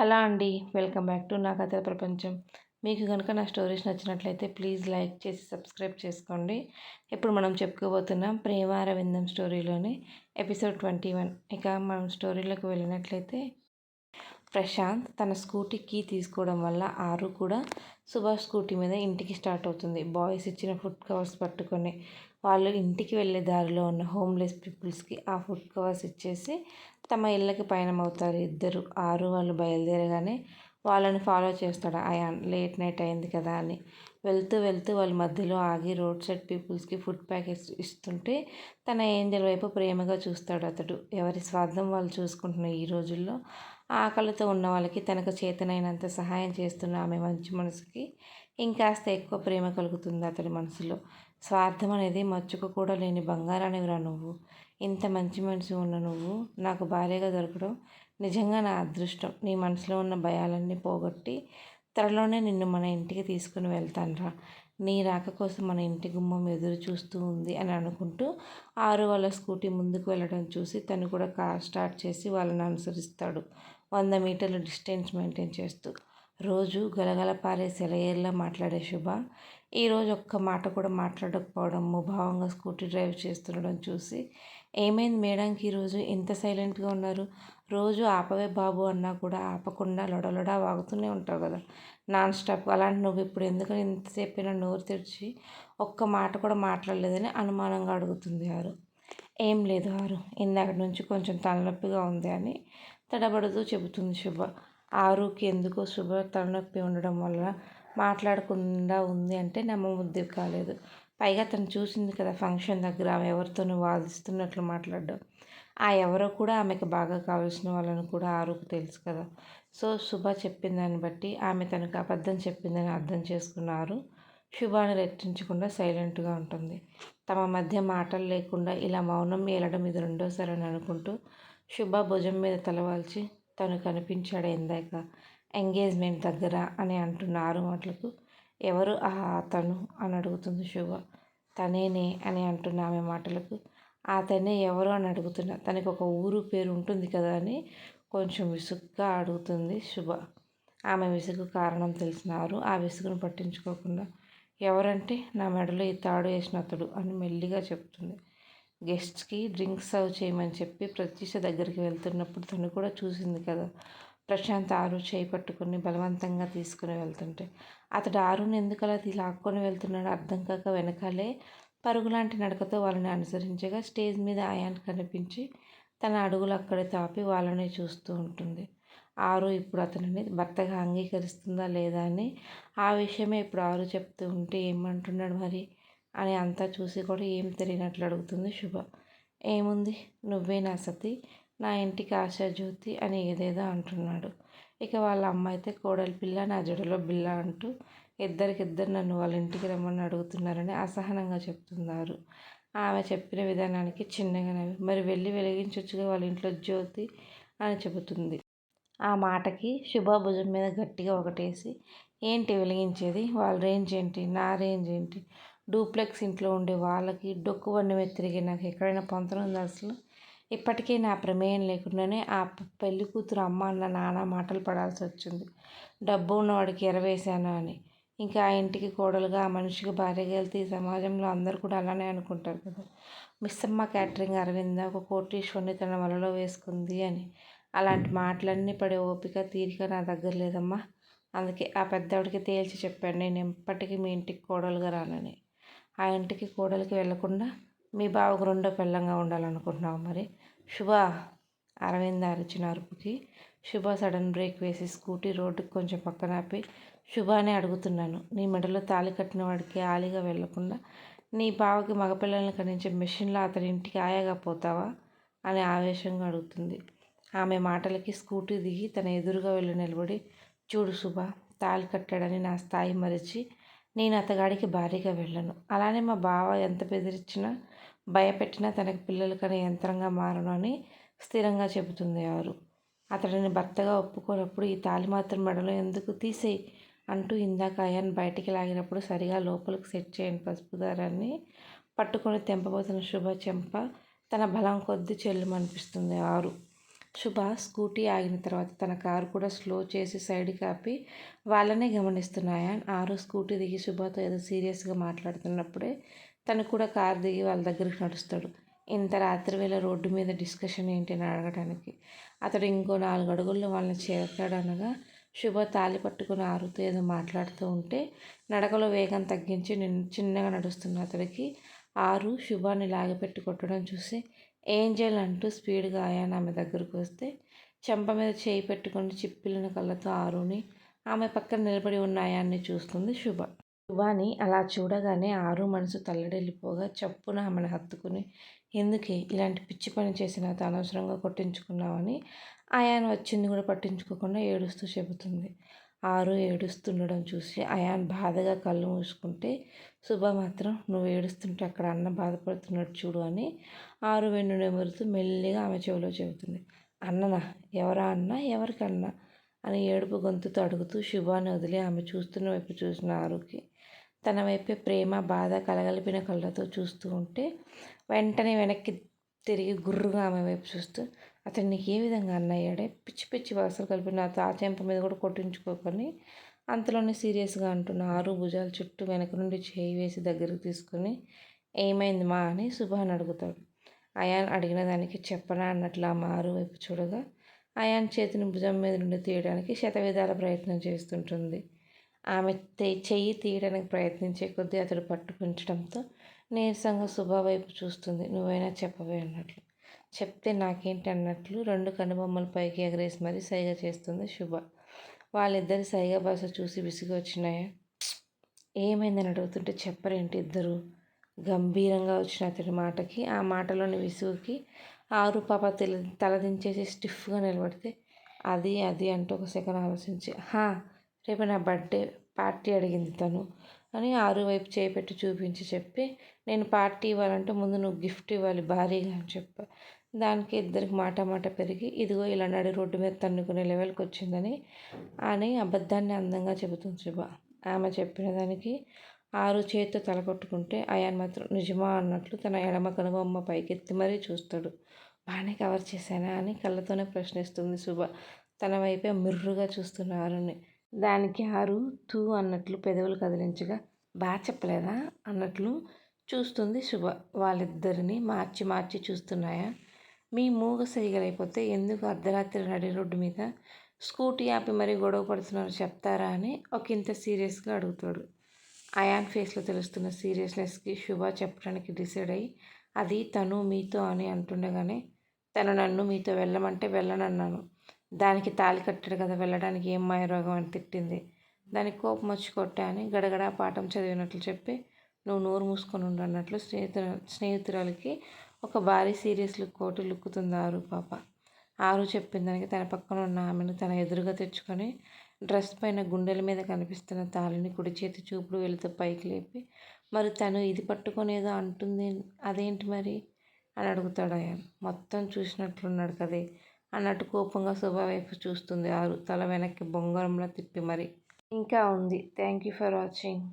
Hello అండి welcome back to నా కథల ప్రపంచం. మీకు కనుక నా స్టోరీస్ నచ్చినట్లయితే ప్లీజ్ లైక్ చేసి సబ్స్క్రైబ్ చేసుకోండి. ఇప్పుడు మనం చెప్పుకోబోతున్నాం ప్రేమ అరవిందం స్టోరీలోని ఎపిసోడ్ ట్వంటీ వన్. ఇక మనం స్టోరీలోకి వెళ్ళినట్లయితే ప్రశాంత్ తన స్కూటీ కీ తీసుకోవడం వల్ల ఆరు కూడా సుభాష్ స్కూటీ మీద ఇంటికి స్టార్ట్ అవుతుంది. బాయ్స్ ఇచ్చిన ఫుడ్ కవర్స్ పట్టుకొని వాళ్ళు ఇంటికి వెళ్ళే దారిలో ఉన్న హోమ్లెస్ పీపుల్స్కి ఆ ఫుడ్ కవర్స్ ఇచ్చేసి తమ ఇళ్ళకి పయనమవుతారు ఇద్దరు. ఆరు వాళ్ళు బయలుదేరగానే వాళ్ళని ఫాలో చేస్తాడు. అయాన్ లేట్ నైట్ అయింది కదా అని. వెళ్తూ వెళ్తూ వాళ్ళ మధ్యలో ఆగి రోడ్ సైడ్ పీపుల్స్కి ఫుడ్ ప్యాకెట్స్ ఇస్తుంటే తన ఏంజల్ వైపు ప్రేమగా చూస్తాడు అతడు. ఎవరి స్వార్థం వాళ్ళు చూసుకుంటున్న ఈ రోజుల్లో ఆకలితో ఉన్న వాళ్ళకి తనకు చేతనైనంత సహాయం చేస్తున్న ఆమె మంచి మనసుకి ఇంకాస్త ఎక్కువ ప్రేమ కలుగుతుంది అతడి మనసులో. స్వార్థం అనేది మచ్చుకు కూడా లేని బంగారానివిరా నువ్వు. ఇంత మంచి మనిషి ఉన్న నువ్వు నాకు భార్యగా దొరకడం నిజంగా నా అదృష్టం. నీ మనసులో ఉన్న భయాలన్నీ పోగొట్టి త్వరలోనే నిన్ను మన ఇంటికి తీసుకుని వెళ్తానురా. నీ రాక కోసం మన ఇంటి గుమ్మం ఎదురు చూస్తూ ఉంది అని అనుకుంటూ ఆరు వాళ్ళ స్కూటీ ముందుకు వెళ్ళడం చూసి తను కూడా కార్ స్టార్ట్ చేసి వాళ్ళని అనుసరిస్తాడు. వంద మీటర్ల డిస్టెన్స్ మెయింటైన్ చేస్తూ. రోజు గలగల పారే సెలయేర్లా మాట్లాడే శుభ ఈరోజు ఒక్క మాట కూడా మాట్లాడకపోవడం ముభావంగా స్కూటీ డ్రైవ్ చేస్తుండడం చూసి ఏమైంది మేడంకి ఈరోజు ఇంత సైలెంట్గా ఉన్నారు. రోజు ఆపవే బాబు అన్నా కూడా ఆపకుండా లొడలొడా వాగుతూనే ఉంటావు కదా! నాన్ స్టాప్ అలాంటి నువ్వు ఇప్పుడు ఎందుకు ఇంతసేపు నోరు తెరిచి ఒక్క మాట కూడా మాట్లాడలేదని అనుమానంగా అడుగుతుంది ఆరు. ఏం లేదు ఆరు. ఇందాక నుంచి కొంచెం తలనొప్పిగా ఉంది అని తడబడుతూ చెబుతుంది శుభ. ఆరుకి ఎందుకో శుభ తలనొప్పి ఉండడం వల్ల మాట్లాడకుండా ఉంది అంటే నమ్మబుద్ధి కాలేదు. పైగా తను చూసింది కదా ఫంక్షన్ దగ్గర ఆమె ఎవరితోనూ వాదిస్తున్నట్లు మాట్లాడడం. ఆ ఎవరో కూడా ఆమెకు బాగా కావాల్సిన వాళ్ళని కూడా ఆరుకు తెలుసు కదా. సో శుభ చెప్పిన దాన్ని బట్టి ఆమె తనకు అబద్ధం చెప్పిందని అర్థం చేసుకున్నారు. శుభాన్ని రెట్టించకుండా సైలెంట్గా ఉంటుంది. తమ మధ్య మాటలు లేకుండా ఇలా మౌనం ఏలడం ఇది రెండోసారి అని అనుకుంటూ శుభ భుజం మీద తలవాల్చి తను కనిపించాడు ఇందాక. ఎంగేజ్మెంట్ దగ్గర అని అంటున్నారు మాటలకు. ఎవరు? ఆ అతను అని అడుగుతుంది శుభ. తనేనే అని అంటున్న ఆమె మాటలకు. అతనే ఎవరు అని అడుగుతున్నా? తనకు ఒక ఊరు పేరు ఉంటుంది కదా అని కొంచెం విసుగ్గా అడుగుతుంది శుభ. ఆమె విసుగు కారణం తెలిసినారు. ఆ విసుగును పట్టించుకోకుండా ఎవరంటే నా మెడలో ఈ తాడు వేసిన అతడు అని మెల్లిగా చెప్తుంది. గెస్ట్కి డ్రింక్స్ సర్వ్ చేయమని చెప్పి ప్రత్యూష దగ్గరికి వెళ్తున్నప్పుడు తను కూడా చూసింది కదా ప్రశాంత్ ఆరు చేయి పట్టుకుని బలవంతంగా తీసుకుని వెళ్తుంటే అతడు ఆరుని ఎందుకు అలా లాక్కొని వెళ్తున్నాడో అర్థం కాక వెనకాలే పరుగులాంటి నడకతో వాళ్ళని అనుసరించగా స్టేజ్ మీద ఆయాన్ కనిపించి తన అడుగులు అక్కడే తాపి వాళ్ళని చూస్తూ ఉంటుంది. ఆరు ఇప్పుడు అతనిని భర్తగా అంగీకరిస్తుందా లేదా అని ఆ విషయమే ఇప్పుడు ఆరు చెప్తూ ఉంటే ఏమంటున్నాడు మరి? అని అంతా చూసి కూడా ఏం తెలియనట్లు అడుగుతుంది శుభ. ఏముంది? నువ్వే నా సతి? నా ఇంటికి ఆశాజ్యోతి అని ఏదేదో అంటున్నాడు. ఇక వాళ్ళ అమ్మ అయితే కోడలి పిల్ల నా జడలో బిల్ల అంటూ ఇద్దరికిద్దరు నన్ను వాళ్ళ ఇంటికి రమ్మని అడుగుతున్నారని అసహనంగా చెప్తున్నారు. ఆమె చెప్పిన విధానానికి చిన్నగా నవ్వి మరి వెళ్ళి వెలిగించొచ్చుగా వాళ్ళ ఇంట్లో జ్యోతి? అని చెబుతుంది. ఆ మాటకి శుభ భుజం మీద గట్టిగా ఒకటేసి ఏంటి వెలిగించేది? వాళ్ళ రేంజ్ ఏంటి? నా రేంజ్ ఏంటి? డూప్లెక్స్ ఇంట్లో ఉండే వాళ్ళకి డొక్కు బండి మీద తిరిగి నాకు ఎక్కడైనా పొంతనుంది అసలు? ఇప్పటికీ నా ప్రమేయం లేకుండానే ఆ పెళ్ళి కూతురు అమ్మ అన్న నాన్న మాటలు పడాల్సి వచ్చింది. డబ్బు ఉన్నవాడికి ఎరవేశాను అని. ఇంకా ఆ ఇంటికి కోడలుగా ఆ మనిషికి భార్యగా వెళ్తే ఈ సమాజంలో అందరూ కూడా అలానే అనుకుంటారు కదా. మిస్సమ్మ క్యాటరింగ్ అరవింద ఒక కోటీశ్వరుని తన వలలో వేసుకుంది అని. అలాంటి మాటలన్నీ పడే ఓపిక తీరిక నా దగ్గర లేదమ్మా. అందుకే ఆ పెద్దవాడికి తేల్చి చెప్పాను నేను ఎప్పటికీ మీ ఇంటికి కోడలుగా రానని. ఆ ఇంటికి కోడలికి వెళ్ళకుండా మీ బావకు రెండో పెళ్ళంగా ఉండాలనుకుంటున్నావు మరి. శుభ అరవింద్ అరిచిన అరుపుకి శుభ సడన్ బ్రేక్ వేసి స్కూటీ రోడ్డుకి కొంచెం పక్కన ఆపి శుభానే అడుగుతున్నాను. నీ మెడలో తాళి కట్టిన వాడికి ఆలిగా వెళ్ళకుండా నీ బావకి మగపిల్లల్ని కనించే మెషిన్లో అతని ఇంటికి ఆయాగా పోతావా? అని ఆవేశంగా అడుగుతుంది. ఆమె మాటలకి స్కూటీ దిగి తన ఎదురుగా వెళ్ళి నిలబడి చూడు శుభ తాళి కట్టాడని నా స్థాయి మరిచి నేను అతగాడికి భారీగా వెళ్ళను. అలానే మా బావ ఎంత బెదిరించినా భయపెట్టినా తనకి పిల్లలు కనే యంత్రంగా మారను అని స్థిరంగా చెబుతుంది ఆరు. అతడిని భర్తగా ఒప్పుకోనప్పుడు ఈ తాలి మాత్రం మెడలో ఎందుకు తీసేయి అంటూ ఇందాక అయాన్ బయటికి లాగినప్పుడు సరిగా లోపలికి సెట్ చేయని పసుపు దారాన్ని పట్టుకొని తెంపబోతున్న శుభ చెంప తన బలం కొద్ది చెల్లుమనిపిస్తుంది ఆరు. శుభ స్కూటీ ఆగిన తర్వాత తన కారు కూడా స్లో చేసి సైడ్ కాపి వాళ్ళనే గమనిస్తున్నాయా ఆరు స్కూటీ దిగి శుభతో ఏదో సీరియస్గా మాట్లాడుతున్నప్పుడే తను కూడా కారు దిగి వాళ్ళ దగ్గరికి నడుస్తాడు. ఇంత రాత్రి వేళ రోడ్డు మీద డిస్కషన్ ఏంటి అని అడగడానికి అతడు ఇంకో నాలుగు అడుగుల్లో వాళ్ళని చేరతాడనగా శుభ తాలి పట్టుకుని ఆరుతో ఏదో మాట్లాడుతూ ఉంటే నడకలో వేగం తగ్గించి చిన్నగా నడుస్తున్న అతడికి ఆరు శుభాన్ని లాగిపెట్టి కొట్టడం చూసి ఏంజల్ అంటూ స్పీడ్గా ఆయాన్ ఆమె దగ్గరకు వస్తే చెంప మీద చేయి పెట్టుకుని చిప్పిలిన కళ్ళతో ఆరుని ఆమె పక్కన నిలబడి ఉన్న ఆయాన్ని చూస్తుంది శుభ. శుభాని అలా చూడగానే ఆరు మనసు తల్లడిల్లిపోగా చప్పున ఆమెను హత్తుకుని ఎందుకే ఇలాంటి పిచ్చి పని చేసిన అనవసరంగా కొట్టించుకున్నావని? ఆయాన్ వచ్చింది కూడా పట్టించుకోకుండా ఏడుస్తూ చెబుతుంది. ఆరు ఏడుస్తుండడం చూసి అయాన్ బాధగా కళ్ళు మూసుకుంటే శుభ మాత్రం నువ్వు ఏడుస్తుంటే అక్కడ అన్న బాధపడుతున్నట్టు చూడు అని ఆరు వెన్ను నెమురుతూ మెల్లిగా ఆమె చెవిలో చెబుతుంది. అన్ననా? ఎవరా అన్న? ఎవరికన్నా? అని ఏడుపు గొంతుతో అడుగుతూ శుభాన్ని వదిలి ఆమె చూస్తున్న వైపు చూసిన ఆరుకి తన వైపే ప్రేమ బాధ కలగలిపిన కళ్ళతో చూస్తూ ఉంటే వెంటనే వెనక్కి తిరిగి గుర్రుగా ఆమె వైపు చూస్తూ అతను నీకు ఏ విధంగా అన్నయ్యాడే? పిచ్చి పిచ్చి వలసలు కలిపి నా తాచెంప మీద కూడా కొట్టించుకోకని అంతలోనే సీరియస్గా అంటున్న ఆరు భుజాల చుట్టూ వెనక నుండి చేయి వేసి దగ్గరకు తీసుకుని ఏమైంది మా? అని సుభాన్ అడుగుతాడు. అయాన్ అడిగిన దానికి చెప్పనా అన్నట్లు ఆ మారు వైపు చూడగా అయాన్ చేతిని భుజం మీద నుండి తీయడానికి శతవిధాల ప్రయత్నం చేస్తుంటుంది. ఆమె చెయ్యి తీయడానికి ప్రయత్నించే కొద్దీ అతడు పట్టుకుంచడంతో నీరసంగా శుభ వైపు చూస్తుంది. నువ్వైనా చెప్పవే అన్నట్లు. చెప్తే నాకేంటి అన్నట్లు రెండు కనుబొమ్మలు పైకి ఎగరేసి మరీ సైగ చేస్తుంది శుభ. వాళ్ళిద్దరి సైగ భాష చూసి విసిగి వచ్చినాయా? ఏమైందని అడుగుతుంటే చెప్పరేంటి ఇద్దరు? గంభీరంగా వచ్చిన అతడి మాటకి ఆ మాటలోని విసుగుకి ఆరు పాప తెల తలదించేసి స్టిఫ్గా నిలబడితే అది అది అంటూ ఒక సెకండ్ ఆలోచించి హా రేపు నా బర్త్డే పార్టీ అడిగింది తను అని ఆరు వైపు చేపెట్టి చూపించి చెప్పి నేను పార్టీ ఇవ్వాలంటే ముందు నువ్వు గిఫ్ట్ ఇవ్వాలి భారీగా అని చెప్పా. దానికి ఇద్దరికి మాట మాట పెరిగి ఇదిగో ఇలా నడి రోడ్డు మీద తన్నుకునే లెవెల్కి వచ్చిందని అని అబద్ధాన్ని అందంగా చెబుతుంది శుభ. ఆమె చెప్పిన దానికి ఆరు చేతితో తలకొట్టుకుంటే ఆయన మాత్రం నిజమా అన్నట్లు తన ఎడమ కనుబొమ్మ పైకెత్తి మరీ చూస్తాడు. బాగానే కవర్ చేశానా అని కళ్ళతోనే ప్రశ్నిస్తుంది శుభ. తన వైపే మిర్రుగా చూస్తున్న ఆరుని. దానికి ఆరు తూ అన్నట్లు పెదవులు కదిలించగా బాగా చెప్పలేదా? అన్నట్లు చూస్తుంది శుభ. వాళ్ళిద్దరిని మార్చి మార్చి చూస్తున్నాయా? మీ మూగ సైగలైపోతే ఎందుకు అర్ధరాత్రి నడి రోడ్డు మీద స్కూటీ ఆపి మరీ గొడవ పడుతున్నారు చెప్తారా అని ఒక ఇంత సీరియస్గా అడుగుతాడు. అయాన్ ఫేస్లో తెలుస్తున్న సీరియస్నెస్కి శుభ చెప్పడానికి డిసైడ్ అయ్యి అది తను మీతో అని అంటుండగానే తను నన్ను మీతో వెళ్ళమంటే వెళ్ళనన్నాను. దానికి తాళి కట్టాడు కదా వెళ్ళడానికి ఏం మాయరోగం అని తిట్టింది. దానికి కోపం వచ్చి కొట్టా అని గడగడా పాఠం చదివినట్లు చెప్పి నువ్వు నోరు మూసుకొని ఉండు అన్నట్లు స్నేహితు స్నేహితురాలకి ఒక భారీ సీరియస్ లుక్ కోటి లుక్కుతుంది ఆరు పాప. ఆరు చెప్పిన దానికి తన పక్కన ఉన్న ఆమెను తన ఎదురుగా తెచ్చుకొని డ్రెస్ పైన గుండెల మీద కనిపిస్తున్న తాళిని కుడి చేతి చూపుడు వెళుతూ పైకి లేపి మరి తను ఇది పట్టుకొని ఏదో అంటుంది అదేంటి మరి? అని అడుగుతాడు ఆయన. మొత్తం చూసినట్లున్నాడు కదే. అన్నట్టు కోపంగా శుభ వైపు చూస్తుంది ఆరు. తల వెనక్కి బొంగరంలా తిప్పి మరి. ఇంకా ఉంది. Thank you for watching